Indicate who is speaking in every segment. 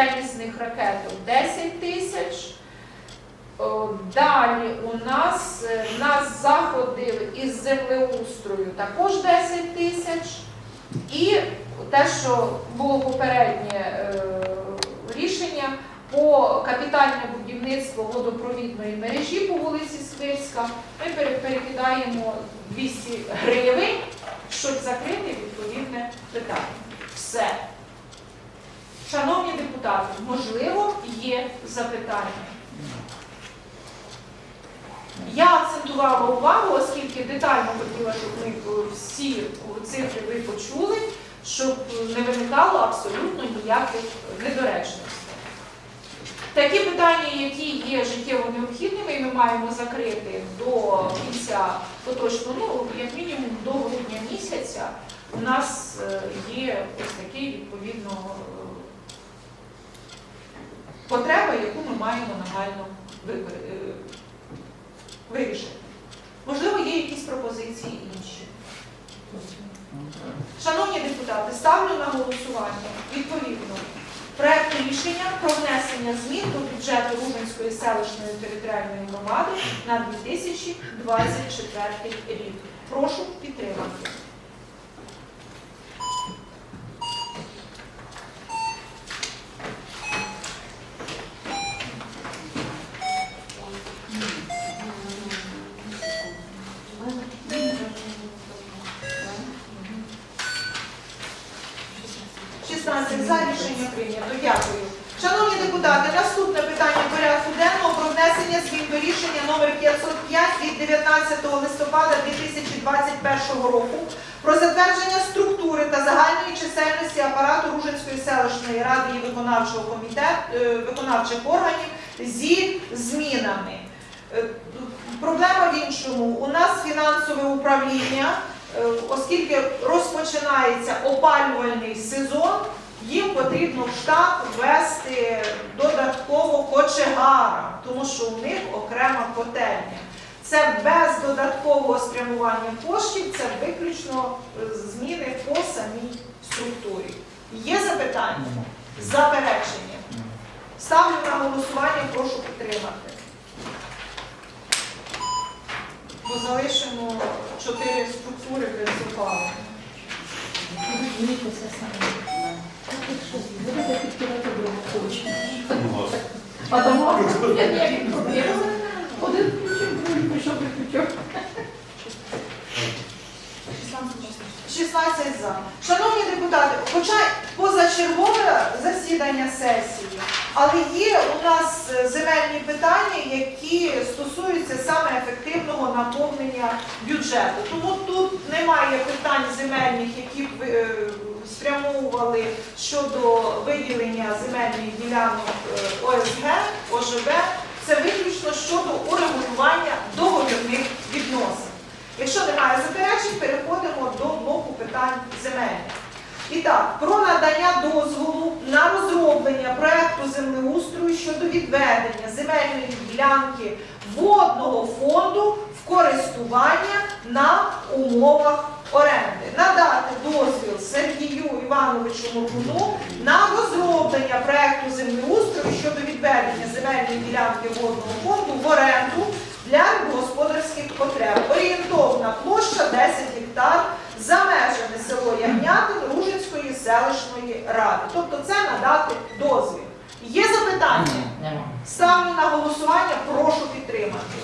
Speaker 1: тенісних ракеток 10 тисяч. Далі у нас, е, в нас заходи із землеустрою також 10 тисяч. І те, що було попереднє е, рішення по капітальне будівництво водопровідної мережі по вулиці Свирська, ми перекидаємо 200 гривень, щоб закрити відповідне питання. Все. Шановні депутати, можливо, є запитання. Я акцентувала увагу, оскільки детально хотіла, щоб ми всі цифри ви почули, щоб не виникало абсолютно ніяких недоречностей. Такі питання, які є життєво необхідними, і ми маємо закрити до кінця поточного, ну, як мінімум до грудня місяця, у нас е, є ось такий відповідно потреба, яку ми маємо нагально е, вирішити. Можливо, є якісь пропозиції інші. Шановні депутати, ставлю на голосування відповідно проект рішення про внесення змін до бюджету Рубенської селищної територіальної громади на 2024 рік. Прошу підтримати. – 16 за рішення прийнято. Дякую. Шановні депутати, наступне питання порядку денного про внесення змін до рішення номер 505 від 19 листопада 2021 року про затвердження структури та загальної чисельності апарату Ружинської селищної ради і виконавчого комітету е, виконавчих органів зі змінами. Е, Проблема в іншому. У нас фінансове управління, е, оскільки розпочинається опалювальний сезон, їм потрібно в штат ввести додатково кочегара, тому що у них окрема котельня. Це без додаткового спрямування коштів, це виключно зміни по самій структурі. Є запитання? Заперечення? Ставлю на голосування, прошу підтримати. Бо залишимо чотири структури без опалення. Один включив, другий прийшов виключив. 16 за. Шановні депутати, хоча позачергове засідання сесії, але є у нас земельні питання, які стосуються саме ефективного наповнення бюджету. Тому тут немає питань земельних, які б е, спрямовували щодо виділення земельних ділянок е, ОСГ, ОЖБ. Це виключно щодо урегулювання договірних відносин. Якщо немає заперечень, переходимо до блоку питань земельних. І так, про надання дозволу на розроблення проекту землеустрою щодо відведення земельної ділянки водного фонду в користування на умовах оренди. Надати дозвіл Сергію Івановичу Моргуну на розроблення проекту землеустрою щодо відведення земельної ділянки водного фонду в оренду для господарських потреб. Орієнтовна площа 10 гектар за межами село селищної ради. Тобто це надати дозвіл. Є запитання? Ставлю на голосування, прошу підтримати.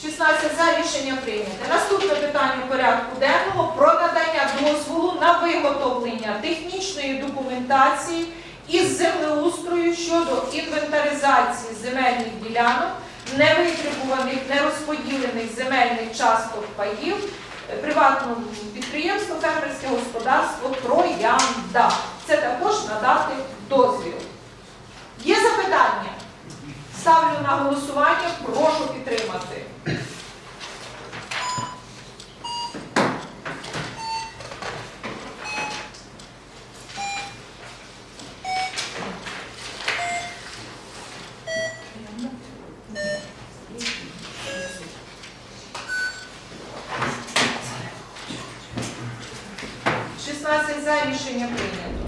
Speaker 1: – 16 за рішення прийняте. Наступне питання порядку денного про надання дозволу на виготовлення технічної документації із землеустрою щодо інвентаризації земельних ділянок, невитребуваних, нерозподілених земельних часток паїв приватному приватного підприємства фермерське господарство Троянда. Це також надати дозвіл. Є запитання? Ставлю на голосування, прошу підтримати. За рішення прийнято.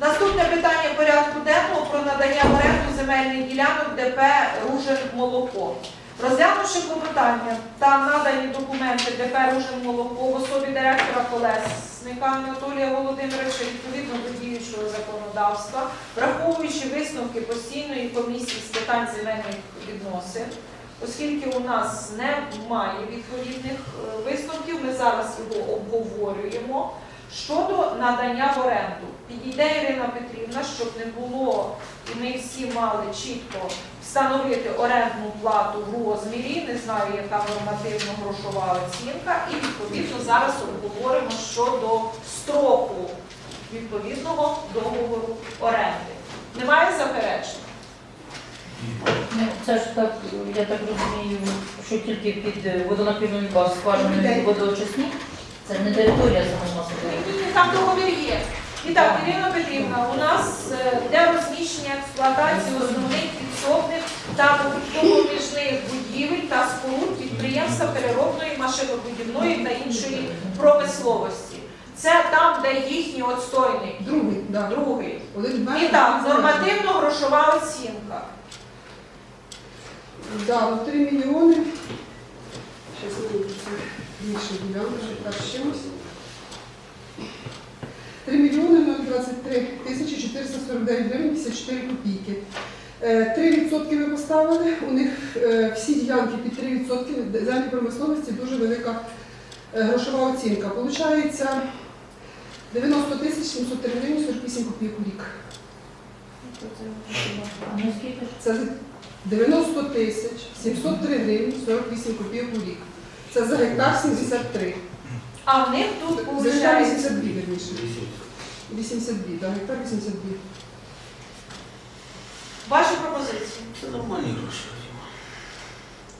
Speaker 1: Наступне питання порядку денного про надання в оренду земельних ділянок ДП Ружин Молоко. Розглянувши клопотання та надані документи ДП Ружин Молоко в особі директора Колесника Анатолія Володимировича відповідно до діючого законодавства, враховуючи висновки постійної комісії з питань земельних відносин, оскільки у нас немає відповідних е, висновків, ми зараз його обговорюємо. Щодо надання в оренду, підійде Ірина Петрівна, щоб не було, і ми всі мали чітко встановити орендну плату в розмірі, не знаю, яка нормативно-грошова оцінка, і відповідно зараз обговоримо щодо строку відповідного договору оренди. Немає заперечень?
Speaker 2: Ну, Це ж так, я так розумію, що тільки під е, водонапірною базою скважиною водоочисні. Це не територія самого
Speaker 1: Ні, ні, Там договір є. І так, Ірина Петрівна, у нас е, для розміщення експлуатації основних підсобних та допоміжних будівель та споруд підприємства переробної, машинобудівної та іншої промисловості. Це там, де їхній отстойник,
Speaker 3: Другий, да.
Speaker 1: другий.
Speaker 3: Один
Speaker 1: І так, нормативно-грошова оцінка.
Speaker 3: Да, ну 3 мільйони. Щас не буду це більше так чимось. 3 мільйони 023 тисячі 449 гривень 54 копійки. Е, 3% ми поставили. У них е, всі ділянки під 3% землі промисловості дуже велика е, грошова оцінка. Получається 90 тисяч 703 гривень 48 копійок у рік.
Speaker 2: Наскільки?
Speaker 3: Це 90 тисяч 703 гривні 48 копійок у рік. Це за гектар 73.
Speaker 1: А в них тут
Speaker 3: За гектар
Speaker 1: виходить
Speaker 3: 82, вірніше. 82, так, гектар 82.
Speaker 1: ваші пропозиції.
Speaker 4: Це нормальні гроші.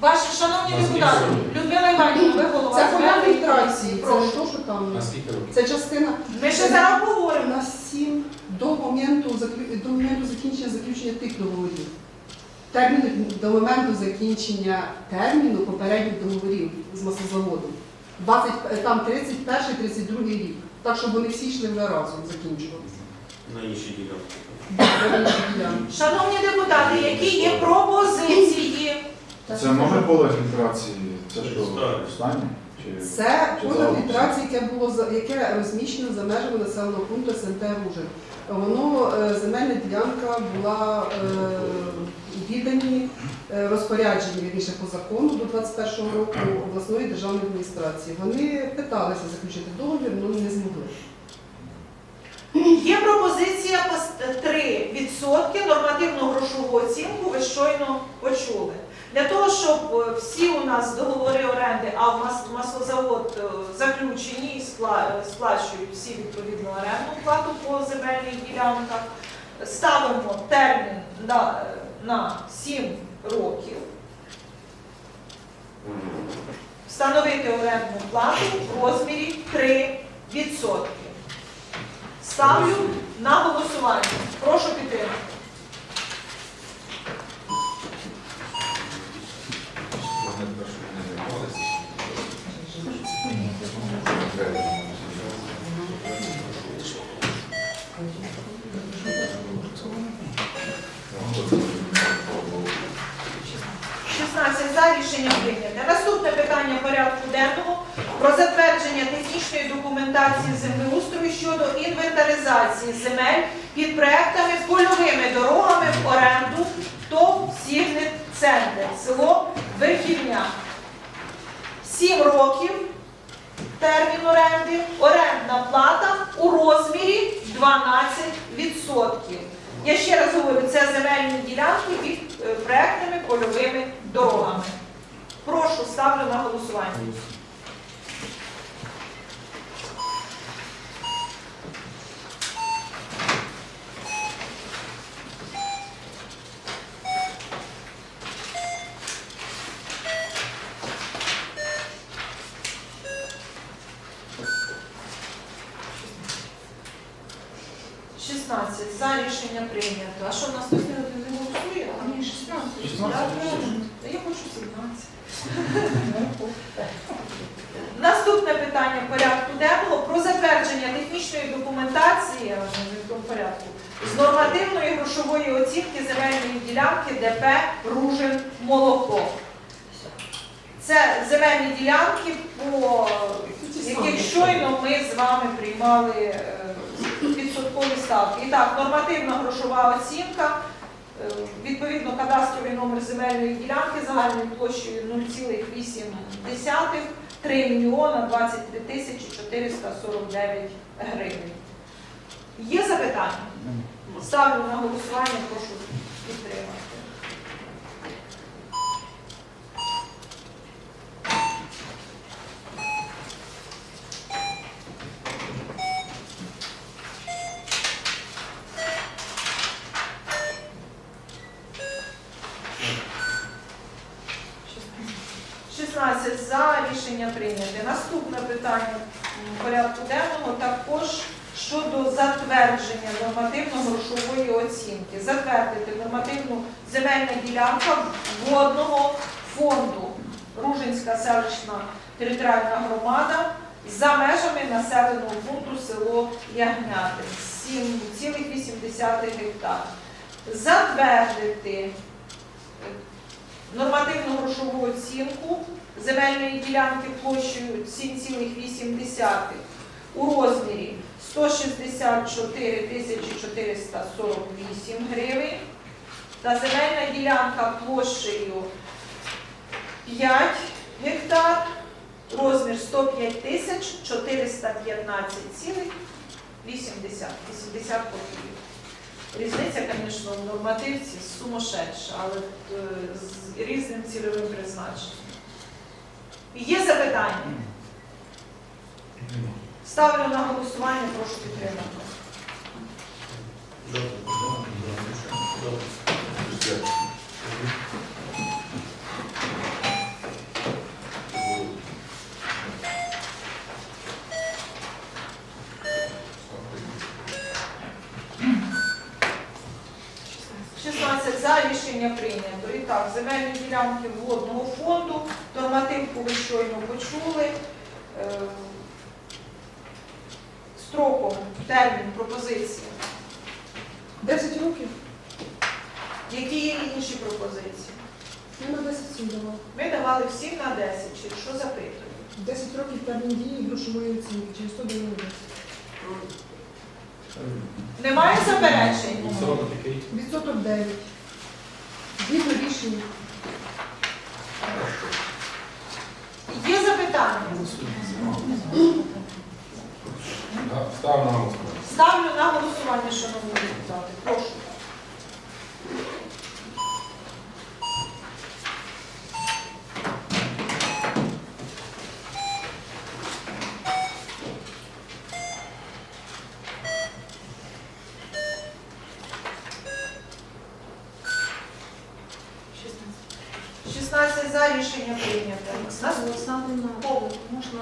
Speaker 1: Ваші шановні
Speaker 4: Наскільки
Speaker 1: депутати? Людмила Іванівна, ви голова.
Speaker 3: Це поля
Speaker 1: земельної
Speaker 3: фільтрації, це
Speaker 1: Прошу.
Speaker 3: не то, що там.
Speaker 4: На скільки років?
Speaker 3: Це частина
Speaker 1: Ми ще зараз поговоримо.
Speaker 3: на 7 до моменту, заклю- до моменту закінчення заключення тих договорів. Термін до моменту закінчення терміну попередніх договорів з масозаводом. 20, е, там 31-32 рік. Так, щоб вони всі йшли вже разом закінчувалися.
Speaker 4: На інші ділянки.
Speaker 1: Шановні депутати, які є пропозиції?
Speaker 5: Це нове поле фільтрації, це що останнє?
Speaker 3: Це поле фільтрації, яке було за- яке розміщено за межами населеного пункту СНТ Ружин. Воно е, земельна ділянка була е, віддані е, розпоряджені вірніше по закону до 21 року обласної державної адміністрації. Вони питалися заключити договір, але не змогли.
Speaker 1: Є пропозиція 3% нормативну грошову оцінку, ви щойно почули. Для того, щоб е, всі у нас договори оренди, а маслозавод е, заключені і спла- сплачують всі відповідну орендну плату по земельних ділянках, ставимо термін на, на 7 років. Встановити орендну плату в розмірі 3%. Ставлю на голосування. Прошу підтримати. – 16 за рішення прийняте. Наступне питання порядку денного про затвердження технічної документації землеустрою щодо інвентаризації земель під проектами польовими дорогами в оренду ТОВ Сігнет Центр, село Верхівня. 7 років термін оренди, орендна плата у розмірі 12%. Я ще раз говорю, це земельні ділянки під е, проектними польовими дорогами. Прошу, ставлю на голосування. Шістнадцять за рішення прийнято. А що в нас тут не голосує? Ні, 16.
Speaker 5: 16.
Speaker 1: Я хочу 17. Наступне питання порядку денного про затвердження технічної документації тому порядку з нормативної грошової оцінки земельної ділянки ДП Ружин Молоко. Це земельні ділянки, по яких щойно ми з вами приймали е, відсоткові ставки. І так, нормативна грошова оцінка. е, Відповідно, кадастровий номер земельної ділянки загальною площею 0,8 3 мільйона 23 тисячі 449 гривень. Є запитання? Ставлю на голосування, прошу підтримати. 16 за рішення прийняте. Наступне питання порядку денного також щодо затвердження нормативно-грошової оцінки. Затвердити нормативну земельну ділянку водного фонду Ружинська селищна територіальна громада за межами населеного пункту село Ягняти 7,8 гектар. Затвердити нормативну грошову оцінку земельної ділянки площею 7,8 у розмірі 164 тисячі 448 гривень та земельна ділянка площею 5 гектар, розмір 105 тисяч 415 цілих 80, 80 копійок. Різниця, звісно, в нормативці сумасшедша, але е, з різним цільовим призначенням. Є запитання? Ставлю на голосування, прошу підтримати. – 16 за рішення прийнято. Так, земельні ділянки водного фонду, нормативку ви щойно почули. Е, Строком, термін, пропозиції.
Speaker 3: 10 років?
Speaker 1: Які є інші пропозиції?
Speaker 3: Я на 10 сім.
Speaker 1: Ми давали всім на 10, чи що запитуємо?
Speaker 3: 10 років термін дії грошової оцінки, через 190.
Speaker 1: Немає заперечень?
Speaker 3: Відсоток 9. Згідно рішення.
Speaker 1: Є запитання? Ставлю на голосування, шановні депутати. Прошу.
Speaker 6: Шістнадцять.
Speaker 1: 16 за рішення прийнято. Нас-
Speaker 6: Олександрівна, можна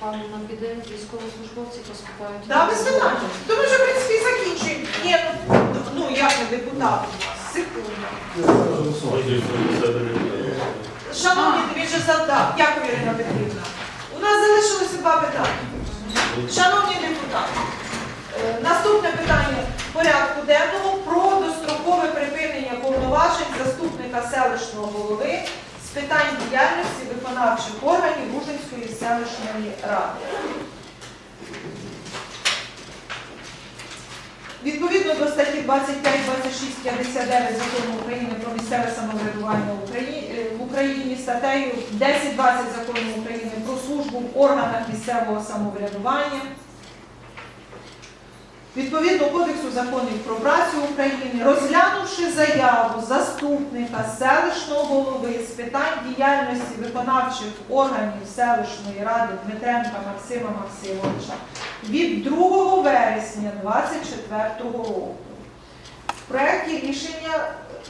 Speaker 6: пану нам піде, військовослужбовці поступають.
Speaker 1: Да, без питань. То ми вже, в принципі, закінчуємо. Ні, ну, ну як не депутат у нас? Секунду. Шановні, тобі вже задав. Дякую, Ірина Петрівна. У нас залишилося два питання. Шановні депутати, е, наступне питання порядку денного про дострокове припинення повноважень заступника селищного голови з питань діяльності виконавчих органів Ружинської селищної ради. Відповідно до статті 25, 26, 59 закону України про місцеве самоврядування в Україні, е, Україні статтею 10, 20 закону України про службу в органах місцевого самоврядування. Відповідно Кодексу законів про працю України, розглянувши заяву заступника селищного голови з питань діяльності виконавчих органів селищної ради Дмитренка Максима Максимовича від 2 вересня 2024 року. В проєкті рішення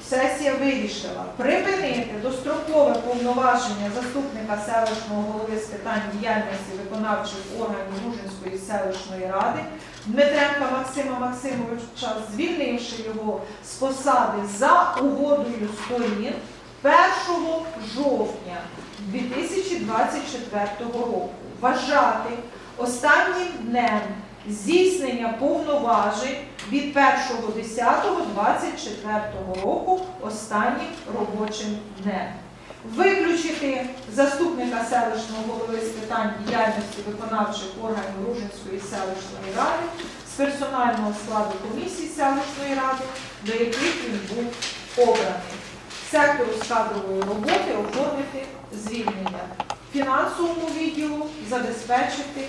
Speaker 1: сесія вирішила припинити дострокове повноваження заступника селищного голови з питань діяльності виконавчих органів Ружинської селищної ради Дмитренка Максима Максимовича, звільнивши його з посади за угодою сторін 1 жовтня 2024 року вважати останнім днем здійснення повноважень від 1.10.24 року останнім робочим днем. Виключити заступника селищного голови з питань діяльності виконавчих органів Ружинської селищної ради з персонального складу комісії селищної ради, до яких він був обраний. Сектору з роботи оформити звільнення. Фінансовому відділу забезпечити,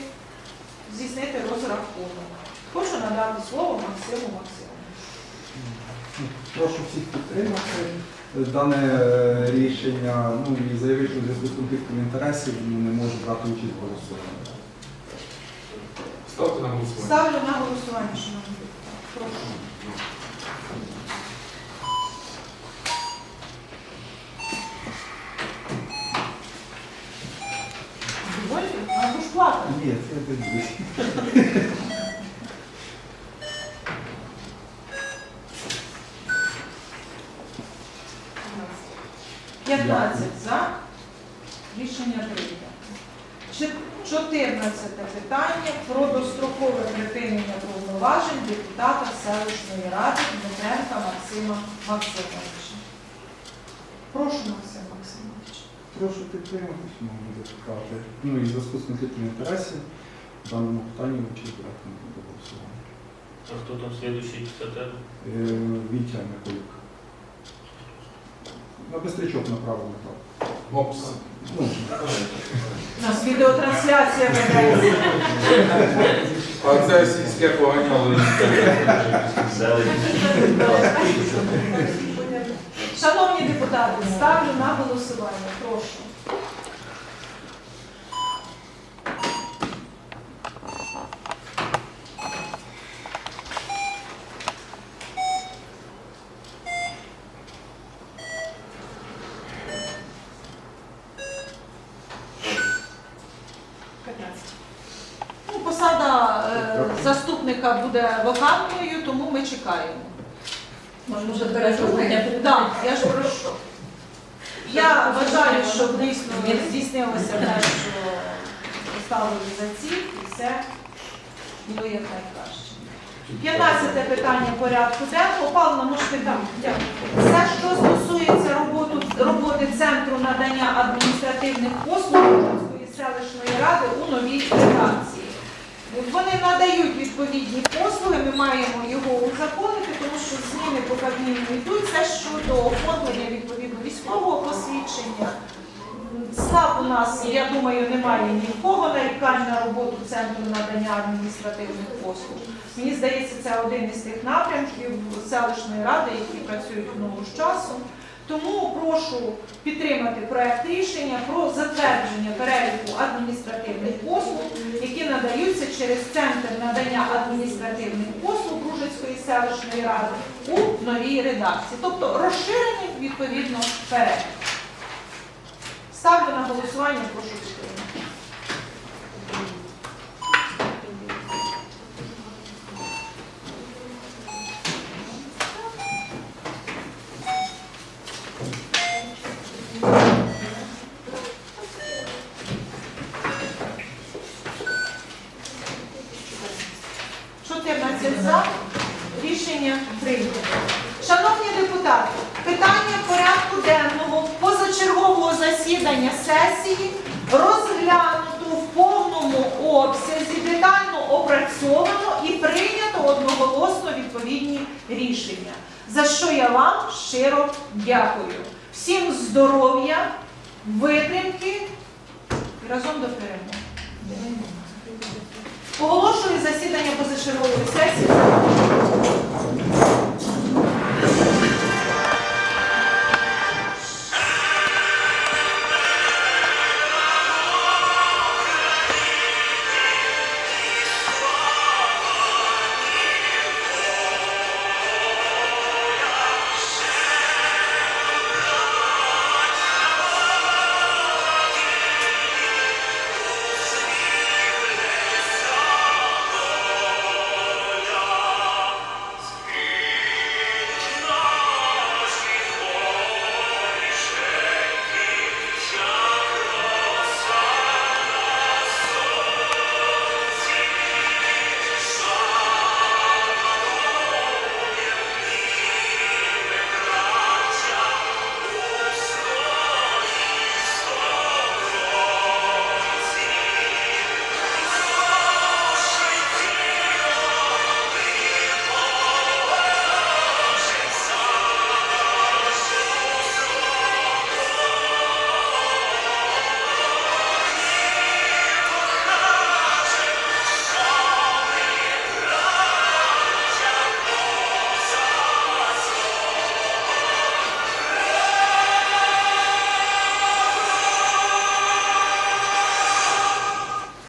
Speaker 1: здійснити розрахунок. Хочу надати слово Максиму Максимовичу.
Speaker 7: Прошу всіх підтримати дане е, рішення. Ну і заявити у зв'язку з конфліктом інтересів ну, не можу брати участь в голосуванні.
Speaker 5: Ставте на голосування.
Speaker 1: Ставлю на голосування, шановні. Прошу. А ж плакали.
Speaker 7: Ні, це я
Speaker 1: 15 за. Рішення прийнято. 14 питання про дострокове припинення повноважень депутата селищної ради Дмитренка Максима Максимовича. Прошу, Максим Максимович.
Speaker 7: Прошу підтримати, шановні депутати. Ну і в зв'язку з конфліктом інтересів в даному питанні участь брати в голосуванні.
Speaker 4: А хто там следующий після тебе?
Speaker 7: Е, Вітя Миколюк. На Бистричок направлено так.
Speaker 5: Мопс.
Speaker 7: Ну,
Speaker 1: У нас відеотрансляція ведеться.
Speaker 5: А це сільське поганяло.
Speaker 1: Шановні депутати, ставлю на голосування. Прошу. Ну, посада е, заступника буде вакантною, тому ми чекаємо.
Speaker 2: Може, вже перед жовтня
Speaker 1: Так, я ж прошу. Я вважаю, що дійсно здійснилося те, що поставили за ціль, і все було як найкраще. 15 питання порядку денного. Павло, можете там. Дякую. Все, що стосується роботу, роботи Центру надання адміністративних послуг Луганської селищної ради у новій редакції. Вони надають відповідні послуги, ми маємо його узаконити, тому що зміни по Кабміну йдуть. Це щодо оформлення відповідно військового посвідчення. СНАП у нас, я думаю, немає ні в кого нарікань на роботу Центру надання адміністративних послуг. Мені здається, це один із тих напрямків селищної ради, які працюють в ногу з часом. Тому прошу підтримати проект рішення про затвердження переліку адміністративних послуг, які надаються через центр надання адміністративних послуг Ружицької селищної ради у новій редакції, тобто розширені відповідно перелік. Ставлю на голосування, прошу підтримати. Рішення прийнято. Шановні депутати, питання порядку денного позачергового засідання сесії розглянуто в повному обсязі, детально опрацьовано і прийнято одноголосно відповідні рішення. За що я вам щиро дякую. Всім здоров'я, витримки і разом до перемоги. Оголошую засідання позачергової сесії.